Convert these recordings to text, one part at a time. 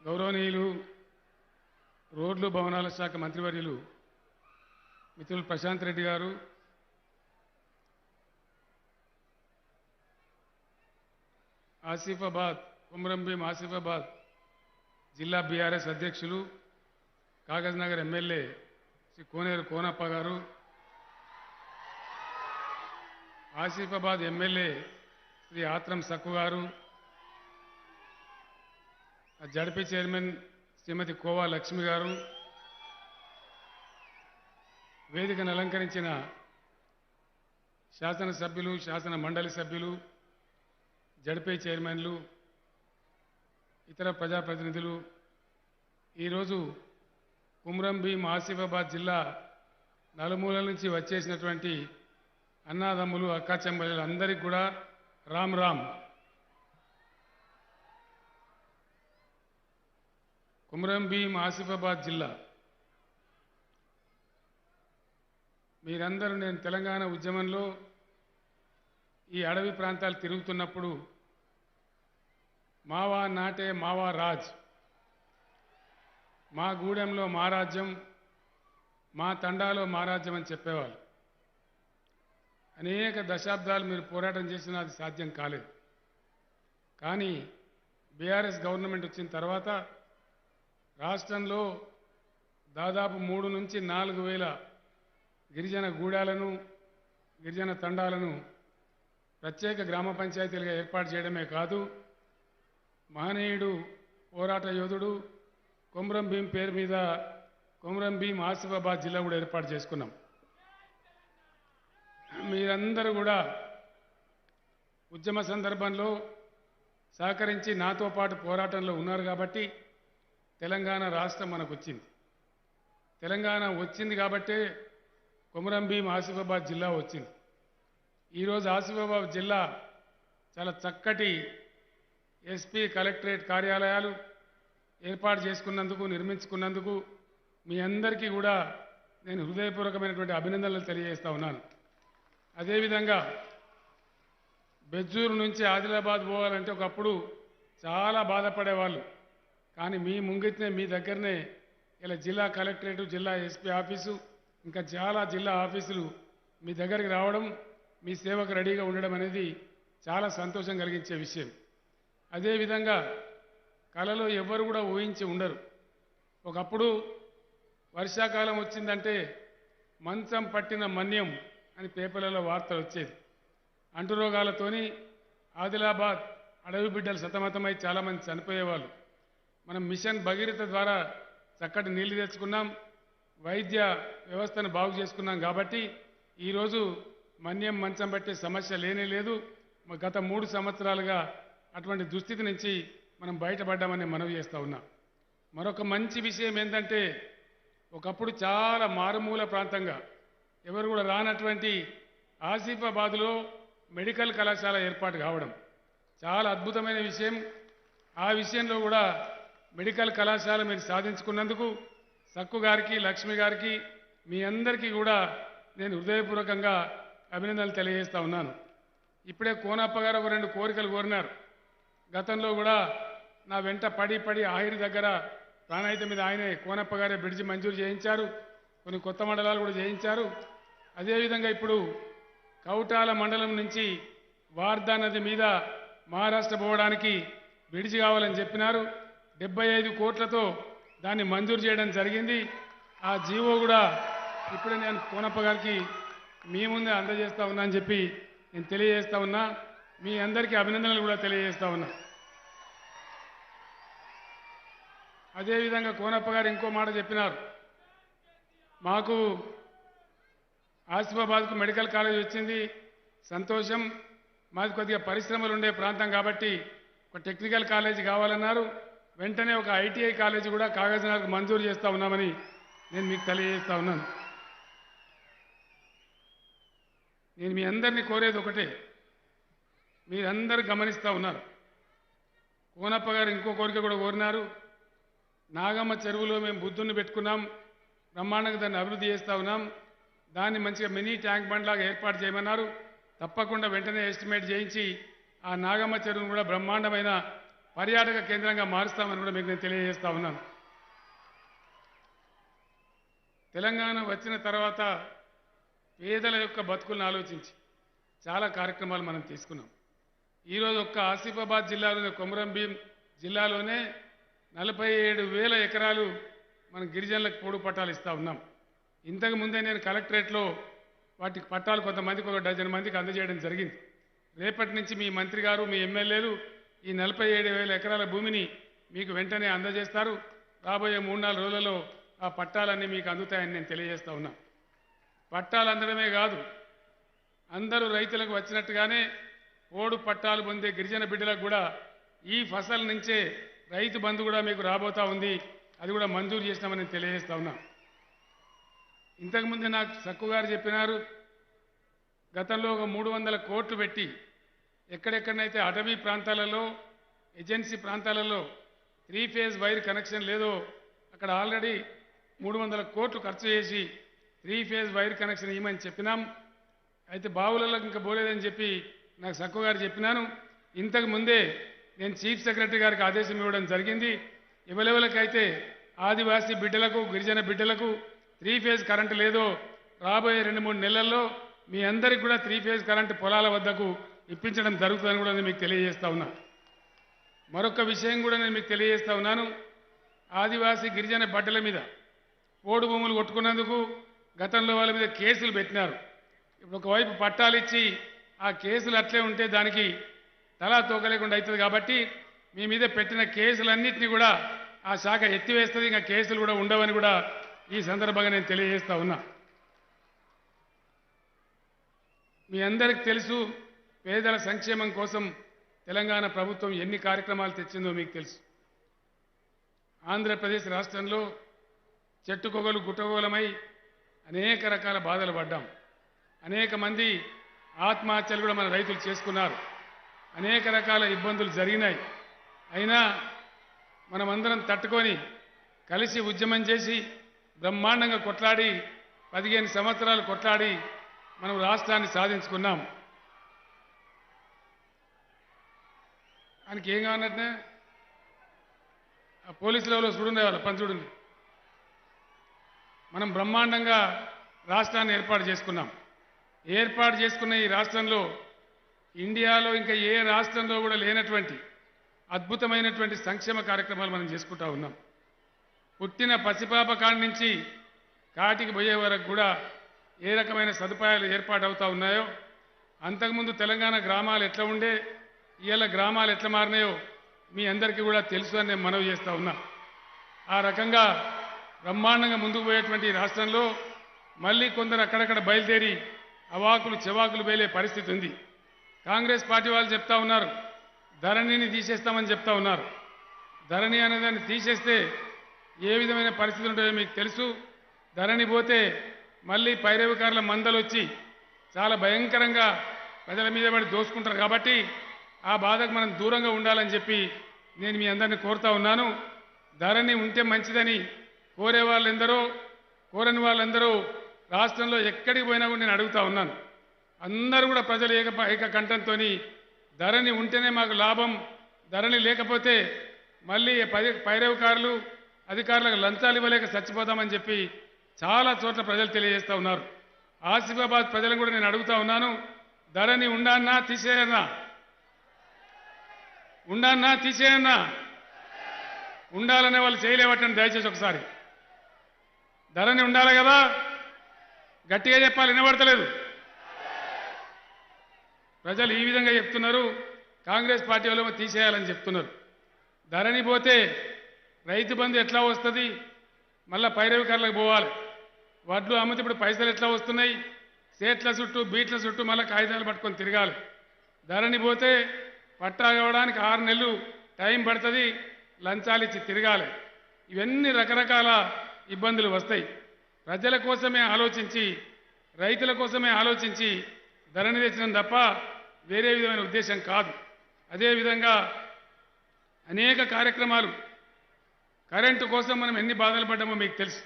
గౌరవనీయులు రోడ్లు భవనాల శాఖ మంత్రివర్యులు మిత్రులు ప్రశాంత్ రెడ్డి గారు ఆసిఫాబాద్ కుమ్రంభీం ఆసిఫాబాద్ జిల్లా బీఆర్ఎస్ అధ్యక్షులు Kagaz Nagar MLA Shri Koneru Konappa garu Asifabad MLA Shri Athram Sakku garu ZP chairman Shrimati Kova Lakshmi garu వేదికను అలంకరించిన శాసనసభ్యులు శాసన మండలి సభ్యులు జడ్పీ చైర్మన్లు ఇతర ప్రజాప్రతినిధులు ఈరోజు కుమ్రం భీం ఆసిఫాబాద్ జిల్లా నలుమూలల నుంచి వచ్చేసినటువంటి అన్నాదమ్ములు అక్కా చెంబలు అందరికీ కూడా రామ్ రామ్. కుమరం భీం ఆసిఫాబాద్ జిల్లా. మీరందరూ నేను తెలంగాణ ఉద్యమంలో ఈ అడవి ప్రాంతాలు తిరుగుతున్నప్పుడు మావా నాటే మావా రాజ్. మా గూడెంలో మా రాజ్యం మా తండాలో మా రాజ్యం అని చెప్పేవాళ్ళు. అనేక దశాబ్దాలు మీరు పోరాటం చేసినా అది సాధ్యం కాలేదు. కానీ బీఆర్ఎస్ గవర్నమెంట్ వచ్చిన తర్వాత రాష్ట్రంలో దాదాపు మూడు నుంచి నాలుగు వేల గిరిజన గూడాలను గిరిజన తండాలను ప్రత్యేక గ్రామ పంచాయతీలుగా ఏర్పాటు చేయడమే కాదు మహనీయుడు పోరాట యోధుడు కొమరం భీం పేరు మీద కొమరం భీం ఆసిఫాబాద్ జిల్లా కూడా ఏర్పాటు చేసుకున్నాం. మీరందరూ కూడా ఉద్యమ సందర్భంలో సహకరించి నాతో పాటు పోరాటంలో ఉన్నారు కాబట్టి తెలంగాణ రాష్ట్రం మనకు వచ్చింది తెలంగాణ వచ్చింది కాబట్టే కొమరం భీం ఆసిఫాబాద్ జిల్లా వచ్చింది. ఈరోజు ఆసిఫాబాద్ జిల్లా చాలా చక్కటి ఎస్పీ కలెక్టరేట్ కార్యాలయాలు ఏర్పాటు చేసుకున్నందుకు నిర్మించుకున్నందుకు మీ అందరికీ కూడా నేను హృదయపూర్వకమైనటువంటి అభినందనలు తెలియజేస్తా ఉన్నాను. అదేవిధంగా బెజ్జూరు నుంచి ఆదిలాబాద్ పోవాలంటే ఒకప్పుడు చాలా బాధపడేవాళ్ళు. కానీ మీ ముంగిట్నే మీ దగ్గరనే ఇలా జిల్లా కలెక్టరేటు జిల్లా ఎస్పీ ఆఫీసు ఇంకా చాలా జిల్లా ఆఫీసులు మీ దగ్గరికి రావడం మీ సేవకు రెడీగా ఉండడం అనేది చాలా సంతోషం కలిగించే విషయం. అదేవిధంగా కళలో ఎవరు కూడా ఊహించి ఉండరు. ఒకప్పుడు వర్షాకాలం వచ్చిందంటే మంచం పట్టిన మన్యం అని పేపర్లలో వార్తలు వచ్చేది. అంటురోగాలతోని ఆదిలాబాద్ అడవి బిడ్డలు సతమతమై చాలామంది చనిపోయేవాళ్ళు. మనం మిషన్ భగీరథ ద్వారా చక్కటి నీళ్ళు తెచ్చుకున్నాం వైద్య వ్యవస్థను బాగు చేసుకున్నాం కాబట్టి ఈరోజు మన్యం మంచం పట్టే సమస్య లేనే లేదు. గత మూడు సంవత్సరాలుగా అటువంటి దుస్థితి నుంచి మనం బయటపడ్డామని మనవి చేస్తా ఉన్నాం. మరొక మంచి విషయం ఏంటంటే ఒకప్పుడు చాలా మారుమూల ప్రాంతంగా ఎవరు కూడా రానటువంటి ఆసిఫాబాద్లో మెడికల్ కళాశాల ఏర్పాటు కావడం చాలా అద్భుతమైన విషయం. ఆ విషయంలో కూడా మెడికల్ కళాశాల మీరు సాధించుకున్నందుకు సక్కు గారికి లక్ష్మి గారికి మీ అందరికీ కూడా నేను హృదయపూర్వకంగా అభినందనలు తెలియజేస్తా ఉన్నాను. ఇప్పుడే కోనప్ప గారు ఒక రెండు కోరికలు కోరినారు. గతంలో కూడా నా వెంట పడి పడి ఆహిరి దగ్గర ప్రాణాయిత మీద ఆయనే కోనప్ప గారే బ్రిడ్జి మంజూరు చేయించారు. కొన్ని కొత్త మండలాలు కూడా చేయించారు. అదేవిధంగా ఇప్పుడు కౌటాల మండలం నుంచి వార్దా నది మీద మహారాష్ట్ర పోవడానికి బ్రిడ్జి కావాలని చెప్పినారు. డెబ్బై ఐదు కోట్లతో దాన్ని మంజూరు చేయడం జరిగింది. ఆ జీవో కూడా ఇప్పుడే నేను కోనప్ప గారికి మీ ముందే అందజేస్తా ఉన్నా అని చెప్పి నేను తెలియజేస్తా ఉన్నా. మీ అందరికీ అభినందనలు కూడా తెలియజేస్తా ఉన్నా. అదేవిధంగా కోనప్ప గారు ఇంకో మాట చెప్పినారు. మాకు ఆసిఫాబాద్కు మెడికల్ కాలేజ్ వచ్చింది. సంతోషం. మాది కొద్దిగా పరిశ్రమలు ఉండే ప్రాంతం కాబట్టి ఒక టెక్నికల్ కాలేజీ కావాలన్నారు. వెంటనే ఒక ఐటీఐ కాలేజీ కూడా కాగజ్నగర్కు మంజూరు చేస్తా ఉన్నామని నేను మీకు తెలియజేస్తా ఉన్నాను. నేను మీ అందరినీ కోరేది ఒకటే మీరందరూ గమనిస్తూ ఉన్నారు. కోనప్ప గారు ఇంకో కోరిక కూడా కోరినారు. నాగమ్మ చెరువులో మేము బుద్ధుని పెట్టుకున్నాం. బ్రహ్మాండంగా దాన్ని అభివృద్ధి చేస్తూ ఉన్నాం. దాన్ని మంచిగా మినీ ట్యాంక్ బండ్ లాగా ఏర్పాటు చేయమన్నారు. తప్పకుండా వెంటనే ఎస్టిమేట్ చేయించి ఆ నాగమ్మ చెరువును కూడా బ్రహ్మాండమైన పర్యాటక కేంద్రంగా మారుస్తామని కూడా మీకు నేను తెలియజేస్తా ఉన్నాను. తెలంగాణ వచ్చిన తర్వాత పేదల యొక్క బతుకులను ఆలోచించి చాలా కార్యక్రమాలు మనం తీసుకున్నాం. ఈరోజు ఒక్క ఆసిఫాబాద్ జిల్లాలోనే కొమరం భీం జిల్లాలోనే నలభై ఏడు వేల ఎకరాలు మన గిరిజనులకు పోడు పట్టాలు ఇస్తూ ఉన్నాం. ఇంతకు ముందే నేను కలెక్టరేట్లో వాటికి పట్టాలు కొంతమందికి ఒక డజన్ మందికి అందజేయడం జరిగింది. రేపటి నుంచి మీ మంత్రి గారు మీ ఎమ్మెల్యేలు ఈ నలభై ఏడు వేల ఎకరాల భూమిని మీకు వెంటనే అందజేస్తారు. రాబోయే మూడు నాలుగు రోజులలో ఆ పట్టాలన్నీ మీకు అందుతాయని నేను తెలియజేస్తా ఉన్నా. పట్టాలు అందడమే కాదు అందరూ రైతులకు వచ్చినట్టుగానే ఓడు పట్టాలు పొందే గిరిజన బిడ్డలకు కూడా ఈ ఫసల్ నుంచే రైతు బంధు కూడా మీకు రాబోతా ఉంది. అది కూడా మంజూరు చేసినామని నేను తెలియజేస్తా ఉన్నా. ఇంతకుముందు నాకు సక్కు గారు చెప్పినారు గతంలో ఒక మూడు వందల కోట్లు పెట్టి ఎక్కడెక్కడనైతే అటవీ ప్రాంతాలలో ఏజెన్సీ ప్రాంతాలలో త్రీ ఫేజ్ వైర్ కనెక్షన్ లేదో అక్కడ ఆల్రెడీ మూడు వందల కోట్లు ఖర్చు చేసి త్రీ ఫేజ్ వైర్ కనెక్షన్ ఇవ్వమని చెప్పినాం. అయితే బావులలో ఇంకా పోలేదని చెప్పి నాకు సక్కు గారు చెప్పినాను. ఇంతకు ముందే నేను చీఫ్ సెక్రటరీ గారికి ఆదేశం ఇవ్వడం జరిగింది. ఎవరెవరికైతే ఆదివాసీ బిడ్డలకు గిరిజన బిడ్డలకు త్రీ ఫేజ్ కరెంటు లేదో రాబోయే రెండు మూడు నెలల్లో మీ అందరికి కూడా త్రీ ఫేజ్ కరెంటు పొలాల వద్దకు ఇప్పించడం జరుగుతుందని కూడా నేను మీకు తెలియజేస్తా ఉన్నా. మరొక విషయం కూడా నేను మీకు తెలియజేస్తా ఉన్నాను. ఆదివాసీ గిరిజన బట్టల మీద పోడు భూములు కొట్టుకున్నందుకు గతంలో వాళ్ళ మీద కేసులు పెట్టినారు. ఇప్పుడు ఒకవైపు పట్టాలు ఇచ్చి ఆ కేసులు అట్లే ఉంటే దానికి తలా తోకలేకుండా అవుతుంది కాబట్టి మీ మీద పెట్టిన కేసులన్నింటినీ కూడా ఆ శాఖ ఎత్తివేస్తుంది ఇంకా కేసులు కూడా ఉండవని కూడా ఈ సందర్భంగా నేను తెలియజేస్తా ఉన్నా. మీ అందరికి తెలుసు పేదల సంక్షేమం కోసం తెలంగాణ ప్రభుత్వం ఎన్ని కార్యక్రమాలు తెచ్చిందో మీకు తెలుసు. ఆంధ్రప్రదేశ్ రాష్ట్రంలో చెట్టుకొగలు గుట్టగోలమై అనేక రకాల బాధలు పడ్డాం. అనేక మంది ఆత్మహత్యలు కూడా మన రైతులు చేసుకున్నారు. అనేక రకాల ఇబ్బందులు జరిగినాయి. అయినా మనమందరం తట్టుకొని కలిసి ఉద్యమం చేసి బ్రహ్మాండంగా కొట్లాడి పదిహేను సంవత్సరాలు కొట్లాడి మనం రాష్ట్రాన్ని సాధించుకున్నాం. ఆయనకి ఏం కావాలంటే ఆ పోలీసు లెవెల్లో చూడండి వాళ్ళ పని చూడండి. మనం బ్రహ్మాండంగా రాష్ట్రాన్ని ఏర్పాటు చేసుకున్నాం. ఏర్పాటు చేసుకున్న ఈ రాష్ట్రంలో ఇండియాలో ఇంకా ఏ రాష్ట్రంలో కూడా లేనటువంటి అద్భుతమైనటువంటి సంక్షేమ కార్యక్రమాలు మనం చేసుకుంటా ఉన్నాం. పుట్టిన పసిపాప కాడి నుంచి కాటికి పోయే వరకు కూడా ఏ రకమైన సదుపాయాలు ఏర్పాటు అవుతా ఉన్నాయో అంతకుముందు తెలంగాణ గ్రామాలు ఎట్లా ఉండే ఇవాళ గ్రామాలు ఎట్లా మారినాయో మీ అందరికీ కూడా తెలుసు అని నేను మనవి చేస్తూ ఉన్నా. ఆ రకంగా బ్రహ్మాండంగా ముందుకు పోయేటువంటి రాష్ట్రంలో మళ్ళీ కొందరు అక్కడక్కడ బయలుదేరి అవాకులు చెవాకులు వేలే పరిస్థితి ఉంది. కాంగ్రెస్ పార్టీ వాళ్ళు చెప్తా ఉన్నారు ధరణిని తీసేస్తామని చెప్తా ఉన్నారు. ధరణి అనేదాన్ని తీసేస్తే ఏ విధమైన పరిస్థితులు ఉంటాయో మీకు తెలుసు. ధరణి పోతే మళ్ళీ పైరవికారుల మందలు వచ్చి చాలా భయంకరంగా ప్రజల మీద పడి దోసుకుంటారు కాబట్టి ఆ బాధకు మనం దూరంగా ఉండాలని చెప్పి నేను మీ అందరిని కోరుతా ఉన్నాను. ధరణి ఉంటే మంచిదని కోరే వాళ్ళెందరో కోరని వాళ్ళందరూ రాష్ట్రంలో ఎక్కడికి పోయినా కూడా నేను అడుగుతా ఉన్నాను. అందరూ కూడా ప్రజలు ఏక ఏక కంఠంతో ధరణి ఉంటేనే మాకు లాభం ధరణి లేకపోతే మళ్ళీ పది పైరవకారులు అధికారులకు లంచాలు ఇవ్వలేక చచ్చిపోతామని చెప్పి చాలా చోట్ల ప్రజలు తెలియజేస్తూ ఉన్నారు. ఆసిఫాబాద్ ప్రజలను కూడా నేను అడుగుతా ఉన్నాను. ధరణి ఉండాన్నా తీసేయన్నా ఉండన్నా తీసేయన్నా. ఉండాలనే వాళ్ళు చేయలేవటండి దయచేసి ఒకసారి. ధరని ఉండాలి కదా. గట్టిగా చెప్పాలి వినబడతలేదు. ప్రజలు ఈ విధంగా చెప్తున్నారు. కాంగ్రెస్ పార్టీ వాళ్ళు తీసేయాలని చెప్తున్నారు. ధరని పోతే రైతు బంధు ఎట్లా వస్తుంది? మళ్ళా పైరవికారులకు పోవాలి. వడ్లు అమ్మితే ఇప్పుడు పైసలు ఎట్లా వస్తున్నాయి? సేట్ల చుట్టూ బీట్ల చుట్టూ మళ్ళీ కాగితాలు పట్టుకొని తిరగాలి. ధరని పోతే పట్టా ఇవ్వడానికి ఆరు నెలలు టైం పడుతుంది లంచాలు ఇచ్చి తిరగాలి. ఇవన్నీ రకరకాల ఇబ్బందులు వస్తాయి. ప్రజల కోసమే ఆలోచించి రైతుల కోసమే ఆలోచించి ధరణి తెచ్చడం తప్ప వేరే విధమైన ఉద్దేశం కాదు. అదేవిధంగా అనేక కార్యక్రమాలు కరెంటు కోసం మనం ఎన్ని బాధలు పడ్డామో మీకు తెలుసు.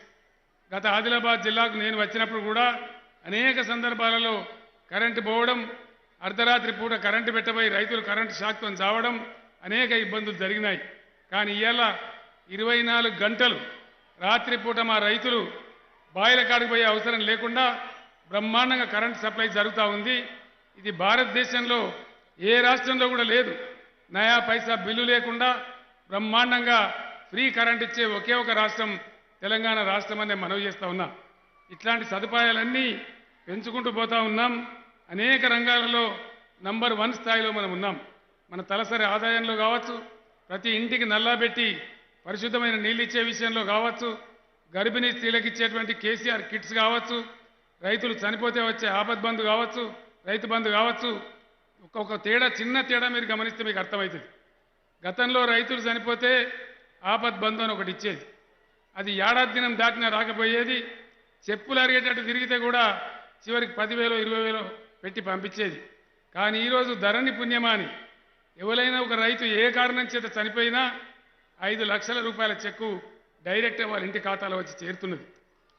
గత ఆదిలాబాద్ జిల్లాకు నేను వచ్చినప్పుడు కూడా అనేక సందర్భాలలో కరెంటు పోవడం అర్ధరాత్రి పూట కరెంటు పెట్టబోయి రైతులు కరెంటు శాక్తం చావడం అనేక ఇబ్బందులు జరిగినాయి. కానీ ఇవాళ ఇరవై నాలుగు గంటలు రాత్రిపూట మా రైతులు బాయిల కాడికి పోయే అవసరం లేకుండా బ్రహ్మాండంగా కరెంట్ సప్లై జరుగుతూ ఉంది. ఇది భారతదేశంలో ఏ రాష్ట్రంలో కూడా లేదు. నయా పైసా బిల్లు లేకుండా బ్రహ్మాండంగా ఫ్రీ కరెంట్ ఇచ్చే ఒకే ఒక రాష్ట్రం తెలంగాణ రాష్ట్రం అనే మనవి చేస్తూ ఉన్నాం. ఇట్లాంటి సదుపాయాలన్నీ పెంచుకుంటూ పోతా ఉన్నాం. అనేక రంగాలలో నంబర్ వన్ స్థాయిలో మనం ఉన్నాం. మన తలసరి ఆదాయంలో కావచ్చు ప్రతి ఇంటికి నల్లాబెట్టి పరిశుద్ధమైన నీళ్ళు ఇచ్చే విషయంలో కావచ్చు గర్భిణీ స్త్రీలకు ఇచ్చేటువంటి కేసీఆర్ కిట్స్ కావచ్చు రైతులు చనిపోతే వచ్చే ఆపద్ బంధు కావచ్చు రైతు బంధు కావచ్చు ఒక్కొక్క తేడా చిన్న తేడా మీరు గమనిస్తే మీకు అర్థమవుతుంది. గతంలో రైతులు చనిపోతే ఆపద్ బంధు అని ఒకటి ఇచ్చేది. అది ఏడాది దినం దాటినా రాకపోయేది చెప్పులు అరిగేటట్టు తిరిగితే కూడా చివరికి పదివేలు ఇరవై వేలు పెట్టి పంపించేది. కానీ ఈరోజు ధరణి పుణ్యమాని. ఎవరైనా ఒక రైతు ఏ కారణం చేత చనిపోయినా ఐదు లక్షల రూపాయల చెక్కు డైరెక్ట్ వాళ్ళ ఇంటి ఖాతాలో వచ్చి చేరుతున్నది.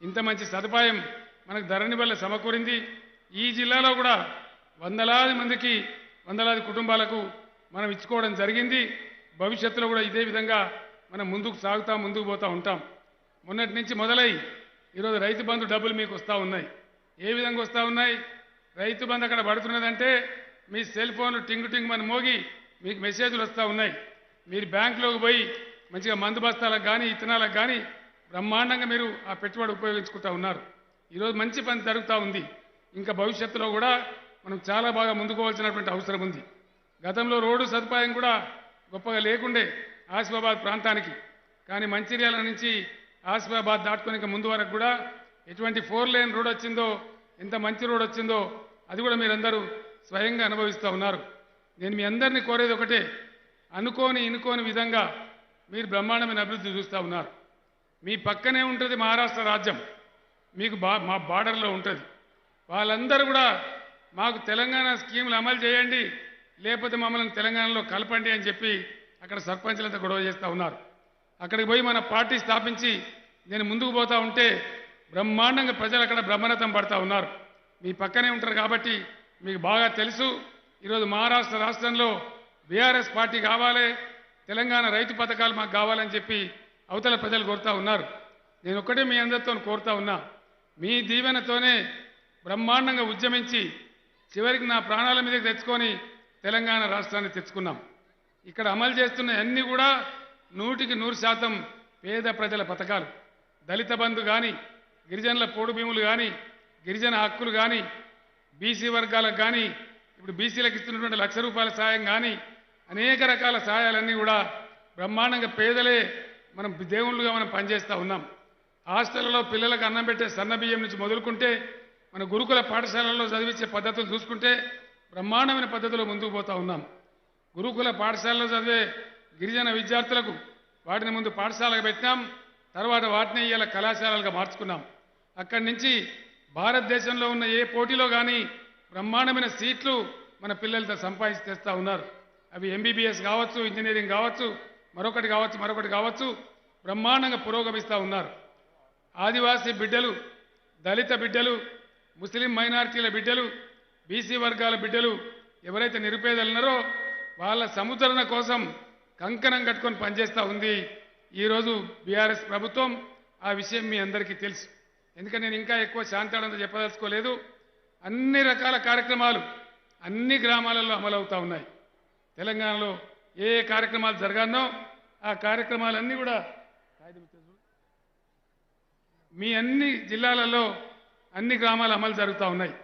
ఇంత మంచి సదుపాయం మనకు ధరణి వల్ల సమకూరింది. ఈ జిల్లాలో కూడా వందలాది మందికి వందలాది కుటుంబాలకు మనం ఇచ్చుకోవడం జరిగింది. భవిష్యత్తులో కూడా ఇదే విధంగా మనం ముందుకు సాగుతా ముందుకు పోతూ ఉంటాం. మొన్నటి నుంచి మొదలై ఈరోజు రైతు బంధు డబ్బులు మీకు వస్తూ ఉన్నాయి. ఏ విధంగా వస్తూ ఉన్నాయి? రైతు బంధు అక్కడ పడుతున్నదంటే మీ సెల్ ఫోన్లు టింగు టింగు మన మోగి మీకు మెసేజ్లు వస్తూ ఉన్నాయి. మీరు బ్యాంకులోకి పోయి మంచిగా మందు బస్తాలకు కానీ ఇత్తనాలకు కానీ బ్రహ్మాండంగా మీరు ఆ పెట్టుబడి ఉపయోగించుకుంటా ఉన్నారు. ఈరోజు మంచి పని జరుగుతూ ఉంది. ఇంకా భవిష్యత్తులో కూడా మనం చాలా బాగా ముందుకోవాల్సినటువంటి అవసరం ఉంది. గతంలో రోడ్డు సదుపాయం కూడా గొప్పగా లేకుండే ఆసిఫాబాద్ ప్రాంతానికి. కానీ మంచిర్యాల నుంచి ఆసిఫాబాద్ దాటుకునే ముందు వరకు కూడా ఎటువంటి ఫోర్ లేన్ రోడ్ వచ్చిందో ఎంత మంచి రోడ్ వచ్చిందో అది కూడా మీరందరూ స్వయంగా అనుభవిస్తూ ఉన్నారు. నేను మీ అందరినీ కోరేది ఒకటే అనుకోని ఇనుకోని విధంగా మీరు బ్రహ్మాండమైన అభివృద్ధి చూస్తూ ఉన్నారు. మీ పక్కనే ఉంటుంది మహారాష్ట్ర రాజ్యం. మీకు బా మా బార్డర్లో ఉంటుంది. వాళ్ళందరూ కూడా మాకు తెలంగాణ స్కీములు అమలు చేయండి లేకపోతే మమ్మల్ని తెలంగాణలో కలపండి అని చెప్పి అక్కడ సర్పంచ్లతో గొడవ చేస్తూ ఉన్నారు. అక్కడికి పోయి మన పార్టీ స్థాపించి నేను ముందుకు పోతా ఉంటే బ్రహ్మాండంగా ప్రజలు అక్కడ బ్రహ్మరథం పడతా ఉన్నారు. మీ పక్కనే ఉంటారు కాబట్టి మీకు బాగా తెలుసు. ఈరోజు మహారాష్ట్ర రాష్ట్రంలో బీఆర్ఎస్ పార్టీ కావాలి తెలంగాణ రైతు పథకాలు మాకు కావాలని చెప్పి అవతల ప్రజలు కోరుతా ఉన్నారు. నేను ఒక్కటే మీ అందరితో కోరుతా ఉన్నా మీ దీవెనతోనే బ్రహ్మాండంగా ఉద్యమించి చివరికి నా ప్రాణాల మీదకి తెచ్చుకొని తెలంగాణ రాష్ట్రాన్ని తెచ్చుకున్నాం. ఇక్కడ అమలు చేస్తున్న అన్ని కూడా నూటికి నూరు శాతం పేద ప్రజల పథకాలు. దళిత బంధు కానీ గిరిజనుల పోడు భీములు కానీ గిరిజన హక్కులు కానీ బీసీ వర్గాలకు కానీ ఇప్పుడు బీసీలకు ఇస్తున్నటువంటి లక్ష రూపాయల సాయం కానీ అనేక రకాల సహాయాలన్నీ కూడా బ్రహ్మాండంగా పేదలే మనం దేవుళ్ళుగా మనం పనిచేస్తూ ఉన్నాం. హాస్టళ్ళలో పిల్లలకు అన్నం పెట్టే సన్నబియ్యం నుంచి మొదలుకుంటే మన గురుకుల పాఠశాలల్లో చదివించే పద్ధతులు చూసుకుంటే బ్రహ్మాండమైన పద్ధతిలో ముందుకు పోతా ఉన్నాం. గురుకుల పాఠశాలలో చదివే గిరిజన విద్యార్థులకు వాటిని ముందు పాఠశాలకు పెట్టినాం తర్వాత వాటిని ఇవాళ కళాశాలలుగా మార్చుకున్నాం. అక్కడి నుంచి భారతదేశంలో ఉన్న ఏ పోటీలో కానీ బ్రహ్మాండమైన సీట్లు మన పిల్లలతో సంపాదించి తెస్తూ ఉన్నారు. అవి ఎంబీబీఎస్ కావచ్చు ఇంజనీరింగ్ కావచ్చు మరొకటి కావచ్చు మరొకటి కావచ్చు బ్రహ్మాండంగా పురోగమిస్తూ ఉన్నారు. ఆదివాసీ బిడ్డలు దళిత బిడ్డలు ముస్లిం మైనార్టీల బిడ్డలు బీసీ వర్గాల బిడ్డలు ఎవరైతే నిరుపేదలు ఉన్నారో వాళ్ళ సముద్రణ కోసం కంకణం కట్టుకొని పనిచేస్తూ ఉంది. ఈరోజు బీఆర్ఎస్ ప్రభుత్వం. ఆ విషయం మీ అందరికీ తెలుసు. ఎందుకంటే నేను ఇంకా ఎక్కువ శాంతాడంతో చెప్పదలుచుకోలేదు. అన్ని రకాల కార్యక్రమాలు అన్ని గ్రామాలలో అమలవుతూ ఉన్నాయి. తెలంగాణలో ఏ కార్యక్రమాలు జరగానో ఆ కార్యక్రమాలన్నీ కూడా మీ అన్ని జిల్లాలలో అన్ని గ్రామాలు అమలు జరుగుతూ ఉన్నాయి.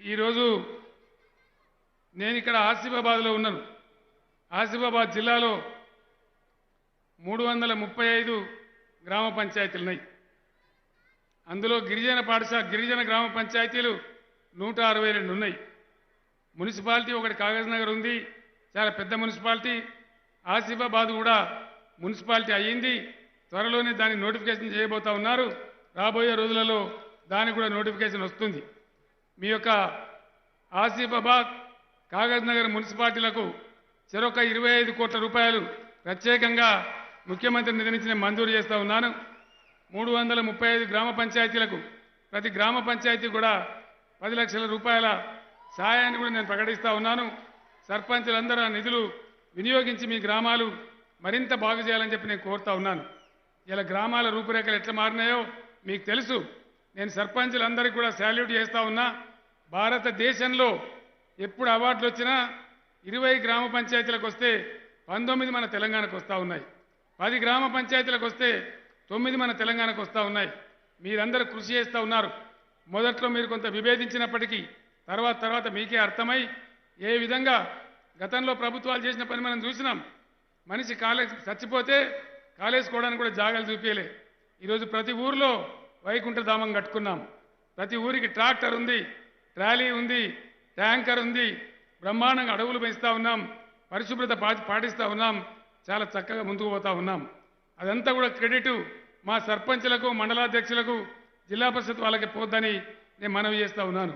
ఈరోజు నేను ఇక్కడ ఆసిఫాబాద్లో ఉన్నాను. ఆసిఫాబాద్ జిల్లాలో మూడు వందల ముప్పై ఐదు గ్రామ పంచాయతీలు ఉన్నాయి అందులో గిరిజన పాఠశాల గిరిజన గ్రామ పంచాయతీలు నూట అరవై రెండు ఉన్నాయి. మున్సిపాలిటీ ఒకటి కాగజ్ నగర్ ఉంది. చాలా పెద్ద మున్సిపాలిటీ. ఆసిఫాబాద్ కూడా మున్సిపాలిటీ అయ్యింది. త్వరలోనే దాన్ని నోటిఫికేషన్ చేయబోతా ఉన్నారు. రాబోయే రోజులలో దానికి కూడా నోటిఫికేషన్ వస్తుంది. మీ యొక్క ఆసిఫాబాద్ కాగజ్ నగర్ మున్సిపాలిటీలకు చెరొక ఇరవై ఐదు కోట్ల రూపాయలు ప్రత్యేకంగా ముఖ్యమంత్రి నిర్ణయించిన నేను మంజూరు చేస్తూ ఉన్నాను. మూడు వందల ముప్పై ఐదు గ్రామ పంచాయతీలకు ప్రతి గ్రామ పంచాయతీ కూడా పది లక్షల రూపాయల సహాయాన్ని కూడా నేను ప్రకటిస్తూ ఉన్నాను. సర్పంచులందరూ ఆ నిధులు వినియోగించి మీ గ్రామాలు మరింత బాగు చేయాలని చెప్పి నేను కోరుతా ఉన్నాను. ఇలా గ్రామాల రూపురేఖలు ఎట్లా మారినాయో మీకు తెలుసు. నేను సర్పంచులందరికీ కూడా శాల్యూట్ చేస్తూ ఉన్నా. భారతదేశంలో ఎప్పుడు అవార్డులు వచ్చినా ఇరవై గ్రామ పంచాయతీలకు వస్తే పంతొమ్మిది మన తెలంగాణకు వస్తూ ఉన్నాయి. పది గ్రామ పంచాయతీలకు వస్తే తొమ్మిది మన తెలంగాణకు వస్తూ ఉన్నాయి. మీరందరూ కృషి చేస్తూ ఉన్నారు. మొదట్లో మీరు కొంత విభేదించినప్పటికీ తర్వాత తర్వాత మీకే అర్థమై ఏ విధంగా గతంలో ప్రభుత్వాలు చేసిన పని మనం చూసినాం. మనిషి కాలేజ్ చచ్చిపోతే కాలేసుకోవడానికి కూడా జాగాలు చూపించలే ఈరోజు ప్రతి ఊరిలో వైకుంఠధామం కట్టుకున్నాం. ప్రతి ఊరికి ట్రాక్టర్ ఉంది ట్రాలీ ఉంది ట్యాంకర్ ఉంది. బ్రహ్మాండంగా అడవులు పెంచుతూ ఉన్నాం. పరిశుభ్రత పా- ఉన్నాం. చాలా చక్కగా ముందుకు పోతా ఉన్నాం. అదంతా కూడా క్రెడిట్ మా సర్పంచ్లకు మండలాధ్యక్షులకు జిల్లా పరిషత్ వాళ్ళకి పోద్దని నేను మనవి చేస్తూ ఉన్నాను.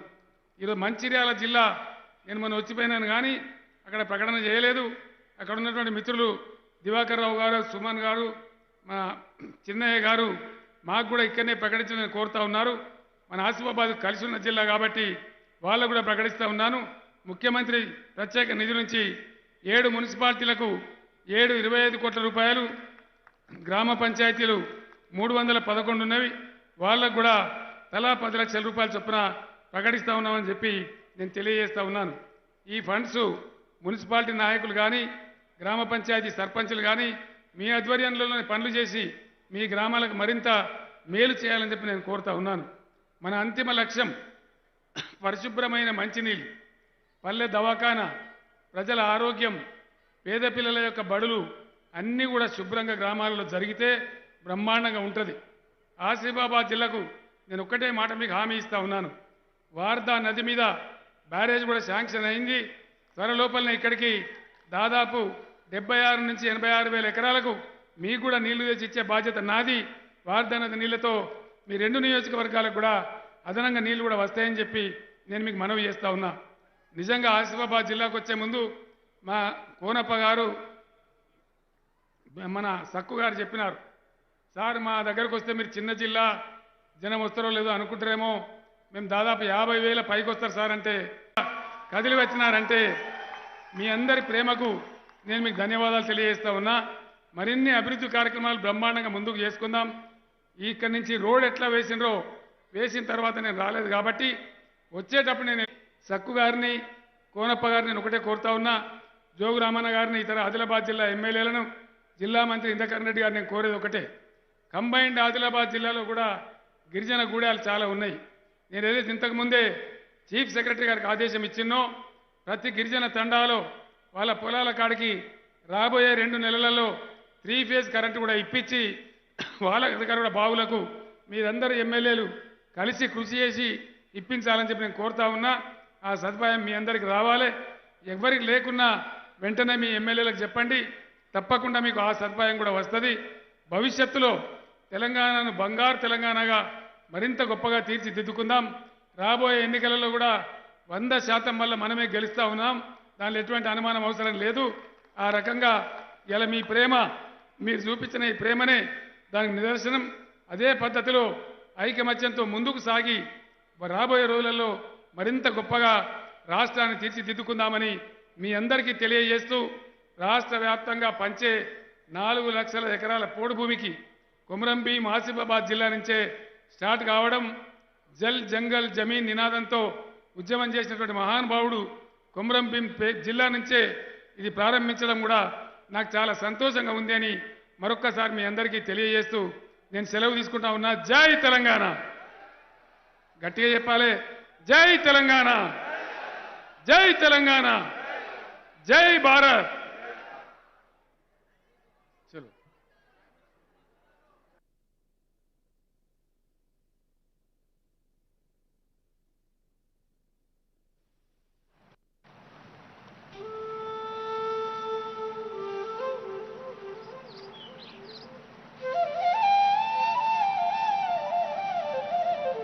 ఈరోజు మంచిర్యాల జిల్లా నేను మొన్న వచ్చిపోయినాను కానీ అక్కడ ప్రకటన చేయలేదు. అక్కడ ఉన్నటువంటి మిత్రులు దివాకర్ రావు గారు సుమన్ గారు మా చిన్నయ్య గారు మాకు కూడా ఇక్కడనే ప్రకటించాలని కోరుతా ఉన్నారు. మన ఆసిఫాబాద్ కలిసి ఉన్న జిల్లా కాబట్టి వాళ్ళు కూడా ప్రకటిస్తా ఉన్నాను. ముఖ్యమంత్రి ప్రత్యేక నిధి నుంచి ఏడు మున్సిపాలిటీలకు ఏడు ఇరవై ఐదు కోట్ల రూపాయలు గ్రామ పంచాయతీలు మూడు వందల పదకొండు ఉన్నవి. వాళ్ళకు కూడా తలా పది లక్షల రూపాయల చొప్పున ప్రకటిస్తూ ఉన్నామని చెప్పి నేను తెలియజేస్తూ ఉన్నాను. ఈ ఫండ్స్ మున్సిపాలిటీ నాయకులు కానీ గ్రామ పంచాయతీ సర్పంచులు కానీ మీ ఆధ్వర్యంలోనే పనులు చేసి మీ గ్రామాలకు మరింత మేలు చేయాలని చెప్పి నేను కోరుతా ఉన్నాను. మన అంతిమ లక్ష్యం పరిశుభ్రమైన మంచినీళ్ళు పల్లె దవాఖానా ప్రజల ఆరోగ్యం పేద పిల్లల యొక్క బడులు అన్నీ కూడా శుభ్రంగా గ్రామాలలో జరిగితే బ్రహ్మాండంగా ఉంటుంది. ఆసిఫాబాద్ జిల్లాకు నేను ఒక్కటే మాట మీకు హామీ ఇస్తా ఉన్నాను. వార్దా నది మీద బ్యారేజ్ కూడా శాంక్షన్ అయింది. త్వరలోపలనే ఇక్కడికి దాదాపు డెబ్బై ఆరు నుంచి ఎనభై ఆరు వేల ఎకరాలకు మీకు కూడా నీళ్ళు తెచ్చి ఇచ్చే బాధ్యత నాది. వార్దా నది నీళ్ళతో మీ రెండు నియోజకవర్గాలకు కూడా అదనంగా నీళ్ళు కూడా వస్తాయని చెప్పి నేను మీకు మనవి చేస్తా ఉన్నా. నిజంగా ఆసిఫాబాద్ జిల్లాకు వచ్చే ముందు మా కోనప్ప గారు మన సక్కు గారు చెప్పినారు. సార్ మా దగ్గరకు వస్తే మీరు చిన్న జిల్లా జనం వస్తారో లేదో అనుకుంటారేమో. మేము దాదాపు యాభై వేల పైకి వస్తారు సార్ అంటే కదిలి వచ్చినారంటే మీ అందరి ప్రేమకు నేను మీకు ధన్యవాదాలు తెలియజేస్తా ఉన్నా. మరిన్ని అభివృద్ధి కార్యక్రమాలు బ్రహ్మాండంగా ముందుకు చేసుకుందాం. ఇక్కడి నుంచి రోడ్ ఎట్లా వేసినరో వేసిన తర్వాత నేను రాలేదు కాబట్టి వచ్చేటప్పుడు నేను సక్కు గారిని కోనప్ప గారిని నేను ఒకటే కోరుతా ఉన్నా. జోగు రామన్న గారిని ఇతర ఆదిలాబాద్ జిల్లా ఎమ్మెల్యేలను జిల్లా మంత్రి ఇందకరణ్ రెడ్డి గారిని నేను కోరేది ఒకటే. కంబైన్డ్ ఆదిలాబాద్ జిల్లాలో కూడా గిరిజన గూడాలు చాలా ఉన్నాయి. నేను ఏదైతే ఇంతకుముందే చీఫ్ సెక్రటరీ గారికి ఆదేశం ఇచ్చిన్నో ప్రతి గిరిజన తండాలో వాళ్ళ పొలాల కాడికి రాబోయే రెండు నెలలలో త్రీ ఫేజ్ కరెంటు కూడా ఇప్పించి వాళ్ళ దగ్గర కూడా బావులకు మీరందరూ ఎమ్మెల్యేలు కలిసి కృషి చేసి ఇప్పించాలని చెప్పి నేను కోరుతా ఉన్నా. ఆ సదుపాయం మీ అందరికి రావాలి. ఎవరికి లేకున్నా వెంటనే మీ ఎమ్మెల్యేలకు చెప్పండి. తప్పకుండా మీకు ఆ సదుపాయం కూడా వస్తుంది. భవిష్యత్తులో తెలంగాణను బంగారు తెలంగాణగా మరింత గొప్పగా తీర్చిదిద్దుకుందాం. రాబోయే ఎన్నికలలో కూడా వంద శాతం వల్ల మనమే గెలుస్తా ఉన్నాం. దానిలో ఎటువంటి అనుమానం అవసరం లేదు. ఆ రకంగా ఇలా మీ ప్రేమ మీరు చూపించిన ఈ ప్రేమనే దానికి నిదర్శనం. అదే పద్ధతిలో ఐకమత్యంతో ముందుకు సాగి రాబోయే రోజులలో మరింత గొప్పగా రాష్ట్రాన్ని తీర్చిదిద్దుకుందామని మీ అందరికీ తెలియజేస్తూ రాష్ట్ర వ్యాప్తంగా పంచే నాలుగు లక్షల ఎకరాల పోడు భూమికి కొమరం భీం ఆసిఫాబాద్ జిల్లా నుంచే స్టార్ట్ కావడం జల్ జంగల్ జమీన్ నినాదంతో ఉద్యమం చేసినటువంటి మహానుభావుడు కొమరం భీం పే- జిల్లా నుంచే ఇది ప్రారంభించడం కూడా నాకు చాలా సంతోషంగా ఉంది అని మరొక్కసారి మీ అందరికీ తెలియజేస్తూ నేను సెలవు తీసుకుంటా ఉన్నా. జై తెలంగాణ! గట్టిగా చెప్పాలి. జై తెలంగాణ! జై తెలంగాణ! జై భారత్